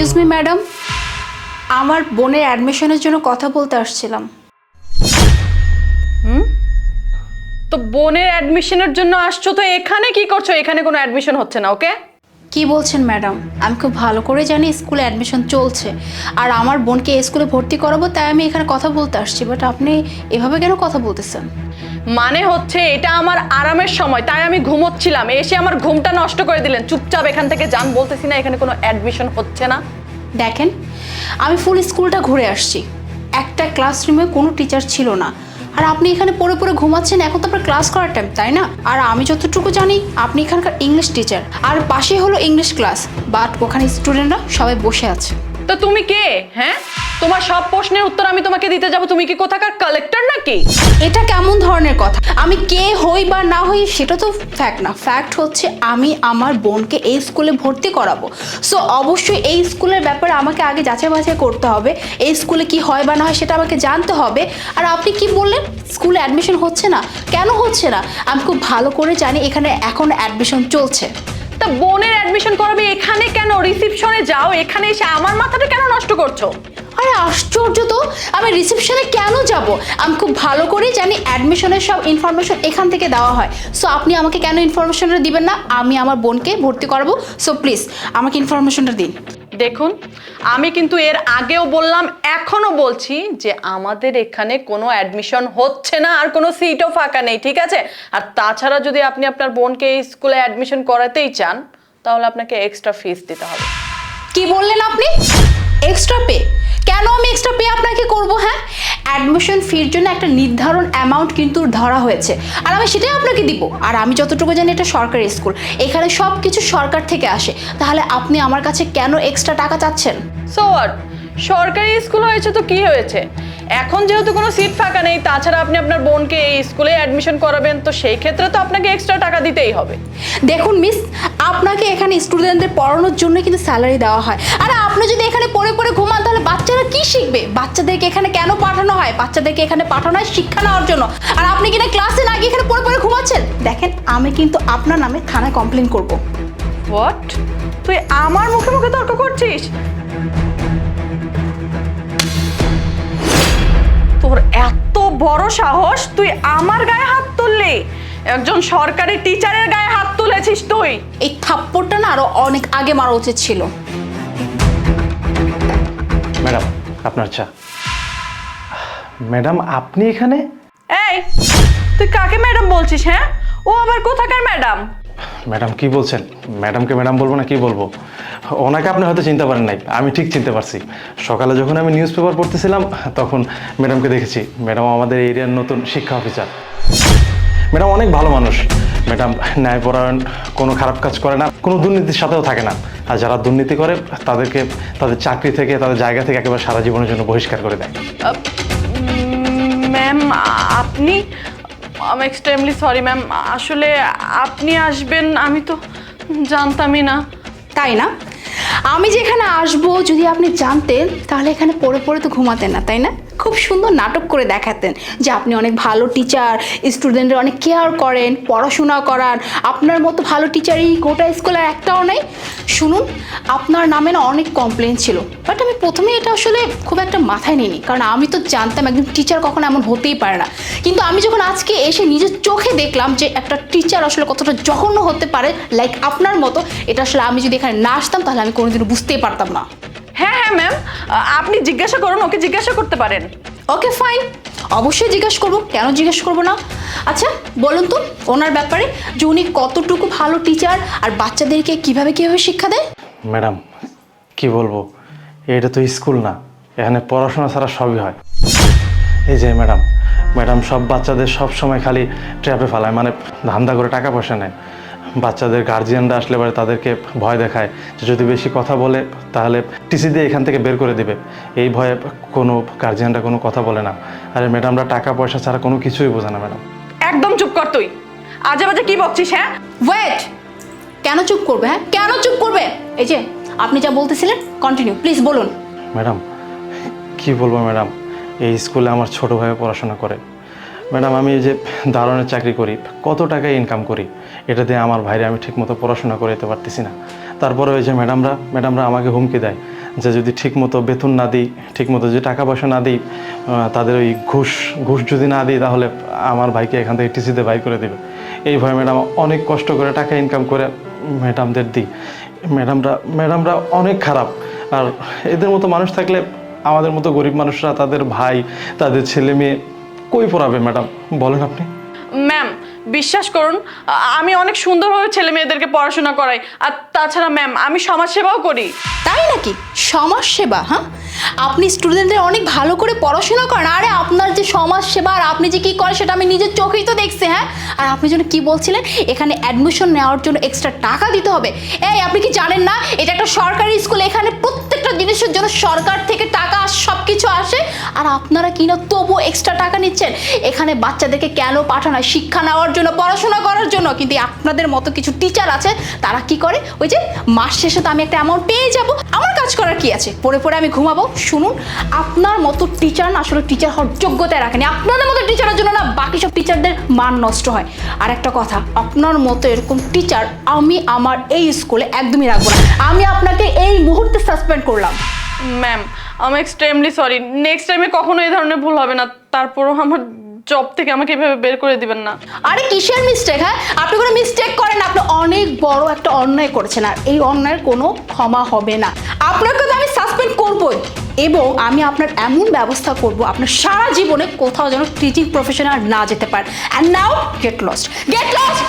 Excuse me madam আমার বোনের অ্যাডমিশনের জন্য কথা বলতে আসছিলাম। তো বোনের অ্যাডমিশনের জন্য আসছো তো এখানে? কি করছ? এখানে কোনো অ্যাডমিশন হচ্ছে না ওকে কি বলছেন ম্যাডাম আমি খুব ভালো করে জানি স্কুলে অ্যাডমিশন চলছে। আর আমার বোনকে এই স্কুলে ভর্তি করাবো তাই আমি এখানে কথা বলতে আসছি। বাট আপনি এভাবে কেন কথা বলতেছেন? মানে হচ্ছে এটা আমার আরামের সময় তাই আমি ঘুমোচ্ছিলাম। এসে আমার ঘুমটা নষ্ট করে দিলেন। চুপচাপ এখান থেকে যান বলতেছি না এখানে কোনো অ্যাডমিশন হচ্ছে না। দেখেন আমি ফুল স্কুলটা ঘুরে আসছি। একটা ক্লাসরুমে কোনো টিচার ছিল না। আর আপনি এখানে পড়ে পড়ে ঘুমাচ্ছেন এখন তো আপনার ক্লাস করার টাইম তাই না? আর আমি যতটুকু জানি আপনি এখানকার ইংলিশ টিচার আর পাশে হলো ইংলিশ ক্লাস বাট ওখানে স্টুডেন্টরা সবাই বসে আছে। তো তুমি কে? হ্যাঁ? তোমার সব প্রশ্নের উত্তর আমি তোমাকে দিতে যাব। তুমি কি কোথাকার কালেক্টর নাকি? এটা কেমন ধরনের কথা? আমি কে হই বা না হই সেটা তো ফ্যাক্ট না। ফ্যাক্ট হচ্ছে আমি আমার বোনকে এই স্কুলে ভর্তি করাবো। সো অবশ্যই এই স্কুলের ব্যাপারে আমাকে আগে যাচাই বাছাই করতে হবে। এই স্কুলে কি হয় বা না হয় সেটা আমাকে জানতে হবে। আর আপনি কি বললেন? স্কুলে অ্যাডমিশন হচ্ছে না? কেন হচ্ছে না? আমি খুব ভালো করে জানি এখানে এখন অ্যাডমিশন চলছে। তা বোনের অ্যাডমিশন করাবে এখানে কেন? রিসিপশনে যাও এখানে এসে আমার মাথাটা কেন নষ্ট করছ? আরে আশ্চর্য তো। আমি রিসেপশনে কেন যাব? আমি খুব ভালো করেই জানি অ্যাডমিশনের সব ইনফরমেশন এখান থেকে দেওয়া হয়। সো আপনি আমাকে কেন ইনফরমেশনটা দিবেন না? আমি আমার বোনকে ভর্তি করাবো। সো প্লিজ আমাকে ইনফরমেশনটা দিন। দেখুন আমি কিন্তু এর আগেও বললাম এখনও বলছি যে আমাদের এখানে কোনো অ্যাডমিশন হচ্ছে না আর কোনো সিটও ফাঁকা নেই ঠিক আছে? আর তাছাড়া যদি আপনি আপনার বোনকে এই স্কুলে অ্যাডমিশন করাতেই চান তাহলে আপনাকে এক্সট্রা ফিস দিতে হবে। কি বললেন আপনি? এক্সট্রা পে কেন আমি এক্সট্রা পে আপনাকে করব হ্যাঁ? অ্যাডমিশন ফির জন্য একটা নির্ধারণ অ্যামাউন্ট কিন্তু ধরা হয়েছে। আর আমি সেটাই আপনাকে দিব। আর আমি যতটুকু জানি এটা সরকারি স্কুল এখানে সব কিছু সরকার থেকে আসে। তাহলে আপনি আমার কাছে কেন এক্সট্রা টাকা চাচ্ছেন? সো সরকারি স্কুল হয়েছে তো কি হয়েছে? এখন যেহেতু কোনো সিট ফাঁকা নেই তাছাড়া আপনি আপনার বোনকে এই স্কুলে অ্যাডমিশন করাবেন তো সেই ক্ষেত্রে তো আপনাকে এক্সট্রা টাকা দিতেই হবে। দেখুন মিস আপনাকে এখানে স্টুডেন্টদের পড়ানোর জন্য কিন্তু স্যালারি দেওয়া হয়। আর আপনি যদি এখানে পড়ে পড়ে ঘুমান তাহলে বাচ্চারা কি শিখবে? বাচ্চাদেরকে এখানে কেন পাঠানো হয়? বাচ্চাদেরকে এখানে পাঠানো হয় শিক্ষা নেওয়ার জন্য। আর আপনি কিনা ক্লাসে না গিয়ে এখানে পড়ে পড়ে ঘুমাচ্ছেন? দেখেন আমি কিন্তু আপনার নামে থানায় কমপ্লেন করব। হোয়াট তুই আমার মুখে মুখে তর্ক করছিস? তোর এত বড় সাহস তুই আমার গায়ে হাত তুললি? একজন সরকারি টিচারের গায়ে হাত তুলেছিস তুই? এই থাপ্পড়টা না আরও অনেক আগে মারা উচিত ছিল। ম্যাডাম আপনার চা। ম্যাডাম আপনি এখানে? এই তুই কাকে ম্যাডাম বলছিস হ্যাঁ? ও আবার কোথাকার ম্যাডাম? ম্যাডাম কি বলছেন? ম্যাডামকে ম্যাডাম বলব না কি বলব? ওনাকে আপনি হয়তো চিনতে পারেন নাই আমি ঠিক চিনতে পারছি। সকালে যখন আমি নিউজ পেপার পড়তেছিলাম তখন ম্যাডামকে দেখেছি। ম্যাডাম আমাদের এরিয়ার নতুন শিক্ষা অফিসার ম্যাডাম অনেক ভালো মানুষ। ম্যাডাম ন্যায়পরায়ণ কোনো খারাপ কাজ করে না কোনো দুর্নীতির সাথেও থাকে না। আর যারা দুর্নীতি করে তাদেরকে তাদের চাকরি থেকে তাদের জায়গা থেকে একেবারে সারা জীবনের জন্য বহিষ্কার করে দেয়। ম্যাম আপনি আম এক্সট্রিমলি সরি ম্যাম। আসলে আপনি আসবেন আমি তো জানতামই না। তাই না? আমি যেখানে আসব, যদি আপনি জানতেন, তাহলে এখানে পড়ে পড়ে তো ঘুমাতেন না, তাই না? খুব সুন্দর নাটক করে দেখাতেন যে আপনি অনেক ভালো টিচার স্টুডেন্টের অনেক কেয়ার করেন, পড়াশোনা করান। আপনার মতো ভালো টিচারই গোটা স্কুলের একটাও নেই। শুনুন, আপনার নামে না অনেক কমপ্লেন ছিল। বাট আমি প্রথমে এটা আসলে খুব একটা মাথায় নিইনি। কারণ আমি তো জানতাম একজন টিচার কখনো এমন হতেই পারে না। কিন্তু আমি যখন আজকে এসে নিজের চোখে দেখলাম যে একটা টিচার আসলে কতটা জঘন্য হতে পারে লাইক আপনার মতো, এটা আসলে আমি যদি এখানে না আসতাম, তাহলে আমি কোনোদিনও বুঝতেই পারতাম না। হ্যাঁ ম্যাম আপনি জিজ্ঞাসা করুন ওকে জিজ্ঞাসা করতে পারেন। ওকে ফাইন অবশ্যই জিজ্ঞেস করব। কেন জিজ্ঞেস করব না? আচ্ছা বলুন তো ওনার ব্যাপারে যে উনি কতটুকু ভালো টিচার আর বাচ্চাদেরকে কীভাবে কীভাবে শিক্ষা দেয়? ম্যাডাম কি বলব? এটা তো স্কুল না। এখানে পড়াশোনা ছাড়া সবই হয়। এই যে ম্যাডাম ম্যাডাম সব বাচ্চাদের সব সময় খালি ট্র্যাপে ফেলায়। মানে ধান্দা করে টাকা পয়সা নেয়। বাচ্চাদের গার্জিয়ানরা আসলে পরে তাদেরকে ভয় দেখায় যে যদি বেশি কথা বলে তাহলে টিসি দিয়ে এখান থেকে বের করে দিবে। এই ভয়ে কোনো গার্জিয়ানরা কোনো কথা বলে না। আরে ম্যাডামরা টাকা পয়সা ছাড়া কোনো কিছুই বোঝে না ম্যাডাম একদম চুপ কর তুই। আজে বাজে কি বকছিস হ্যাঁ? ওয়েট কেন চুপ করবে হ্যাঁ? কেন চুপ করবে? এই যে আপনি যা বলতেছিলেন কন্টিনিউ প্লিজ বলুন। ম্যাডাম কি বলব ম্যাডাম এই স্কুলে আমার ছোট ভাই পড়াশোনা করে। ম্যাডাম, আমি যে দারণের চাকরি করি, কত টাকা ইনকাম করি, এটা দিয়ে আমার ভাইরে আমি ঠিকমতো পড়াশোনা করে যেতে পারতেছি না। তারপরে ওই যে ম্যাডামরা ম্যাডামরা আমাকে হুমকি দেয় যে যদি ঠিকমতো বেতন না দিই, ঠিকমতো যদি টাকা পয়সা না দিই তাদের ওই ঘুষ ঘুষ যদি না দিই, তাহলে আমার ভাইকে এখান থেকে টিসিতে বাই করে দেবে। এই ভয় ম্যাডাম অনেক কষ্ট করে টাকা ইনকাম করে ম্যাডামদের দিই। ম্যাডামরা ম্যাডামরা অনেক খারাপ। আর এদের মতো মানুষ থাকলে আমাদের মতো গরিব মানুষরা, তাদের ভাই, তাদের ছেলে মেয়ে কই পড়াবে ম্যাডাম? বলেন আপনি। ম্যাম বিশ্বাস করুন আমি অনেক সুন্দরভাবে ছেলে মেয়েদেরকে পড়াশোনা করাই আর তাছাড়া ম্যাম আমি সমাজসেবাও করি। তাই নাকি? সমাজ সেবা হ্যাঁ? আপনি স্টুডেন্টদের অনেক ভালো করে পড়াশোনা করেন আরে আপনার যে সমাজ সেবা আর আপনি যে কি করেন সেটা আমি নিজের চোখেই তো দেখছি হ্যাঁ? আর আপনি যেন কি বলছিলেন এখানে অ্যাডমিশন নেওয়ার জন্য এক্সট্রা টাকা দিতে হবে। এই আপনি কি জানেন না এটা একটা সরকারি স্কুল এখানে প্রত্যেকটা জিনিসের জন্য সরকার থেকে টাকা সব কিছু আসে। আর আপনারা কি না তবুও এক্সট্রা টাকা নিচ্ছেন? এখানে বাচ্চাদেরকে কেন পাঠানো শিক্ষা নেওয়ার জন্য, পড়াশোনা করার জন্য। কিন্তু আপনাদের মতো কিছু টিচার আছে, তারা কি করে? ওই যে মাস শেষে তো আমি একটা অ্যামাউন্ট পেয়ে যাব। আমার কাজ করার কি আছে? পরে পরে আমি ঘুমাবো। শুনুন, আপনার মতো টিচার না আসলে টিচার হওয়ার যোগ্যতায় রাখেনি। আপনাদের মতো টিচারের জন্য টিচারদের মান নষ্ট হয়। আর একটা কথা, আপনার মতো এরকম টিচার আমি আমার এই স্কুলে একদমই রাখব না। আমি আপনাকে এই মুহূর্তে সাসপেন্ড করলাম। ম্যাম আমি এক্সট্রিমলি সরি নেক্সট টাইমে কখনো এই ধরনের ভুল হবে না। তারপরও আমার জব থেকে আমাকে এভাবে বের করে দিবেন না। আরে কিসের মিস্টেক হ্যাঁ? আপনি কোনো মিস্টেক করেন, আপনি অনেক বড় একটা অন্যায় করেছেন, আর এই অন্যায়ের কোনো ক্ষমা হবে না। আপনাকে তো আমি সাসপেন্ড করবই, এবং আমি আপনার এমন ব্যবস্থা করব, আপনার সারা জীবনে কোথাও যেন টিচিং প্রফেশনাল না যেতে পারেন and now get lost get lost